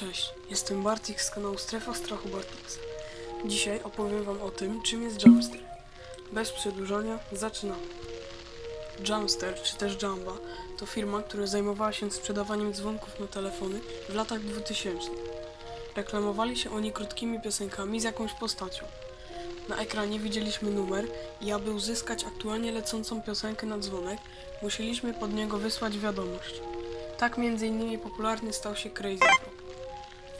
Cześć, jestem Bartik z kanału Strefa Strachu Bartiksa. Dzisiaj opowiem wam o tym, czym jest Jumpster. Bez przedłużania, zaczynamy. Jumpster, czy też Jamba, to firma, która zajmowała się sprzedawaniem dzwonków na telefony w latach 2000. Reklamowali się oni krótkimi piosenkami z jakąś postacią. Na ekranie widzieliśmy numer i aby uzyskać aktualnie lecącą piosenkę na dzwonek, musieliśmy pod niego wysłać wiadomość. Tak innymi popularny stał się Crazy Frog.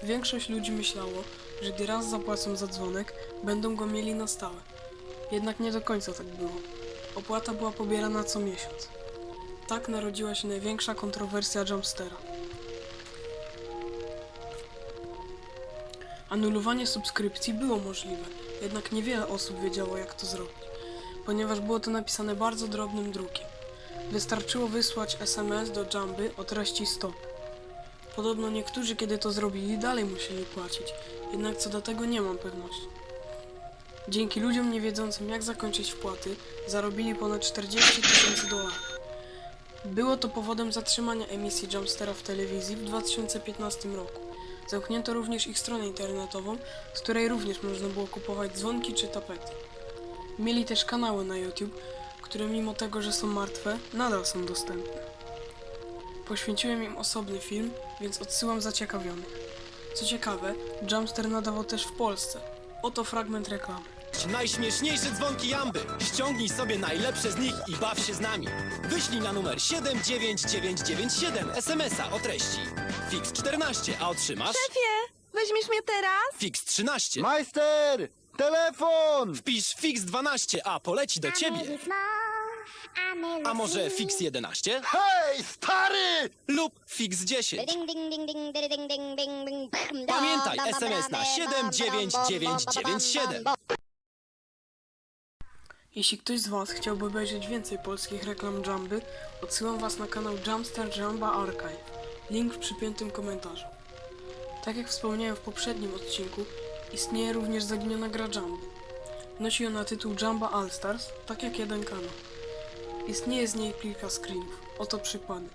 Większość ludzi myślało, że gdy raz zapłacą za dzwonek, będą go mieli na stałe. Jednak nie do końca tak było. Opłata była pobierana co miesiąc. Tak narodziła się największa kontrowersja Jumpstera. Anulowanie subskrypcji było możliwe, jednak niewiele osób wiedziało jak to zrobić, ponieważ było to napisane bardzo drobnym drukiem. Wystarczyło wysłać SMS do Jamby o treści 100. Podobno niektórzy, kiedy to zrobili, dalej musieli płacić, jednak co do tego nie mam pewności. Dzięki ludziom niewiedzącym jak zakończyć wpłaty, zarobili ponad 40 tysięcy dolarów. Było to powodem zatrzymania emisji Jumpstera w telewizji w 2015 roku. Zamknięto również ich stronę internetową, z której również można było kupować dzwonki czy tapety. Mieli też kanały na YouTube, które mimo tego, że są martwe, nadal są dostępne. Poświęciłem im osobny film, więc odsyłam zaciekawionych. Co ciekawe, Jumpster nadawał też w Polsce. Oto fragment reklamy. Najśmieszniejsze dzwonki Jamby. Ściągnij sobie najlepsze z nich i baw się z nami. Wyślij na numer 79997 SMS-a o treści Fix 14, a otrzymasz Szefie, weźmiesz mnie teraz? Fix 13. Majster! Telefon! Wpisz Fix 12, a poleci do ciebie. A może Fix 11? Hej, stary! Lub Fix 10? Pamiętaj, SMS na 79997. Jeśli ktoś z Was chciałby obejrzeć więcej polskich reklam Jumby, odsyłam Was na kanał Jumpster Jumba Archive. Link w przypiętym komentarzu. Tak jak wspomniałem w poprzednim odcinku, istnieje również zaginiona gra Jumby. Nosi ona tytuł Jumba All Stars, tak jak jeden kanał. Istnieje z niej kilka screenów. Oto przykłady.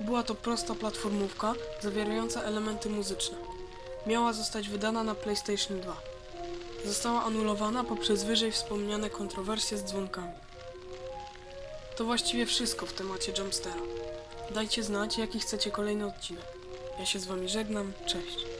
Była to prosta platformówka zawierająca elementy muzyczne. Miała zostać wydana na PlayStation 2 została anulowana poprzez wyżej wspomniane kontrowersje z dzwonkami. To właściwie wszystko w temacie Jumpstera. Dajcie znać, jaki chcecie kolejny odcinek. Ja się z wami żegnam, cześć.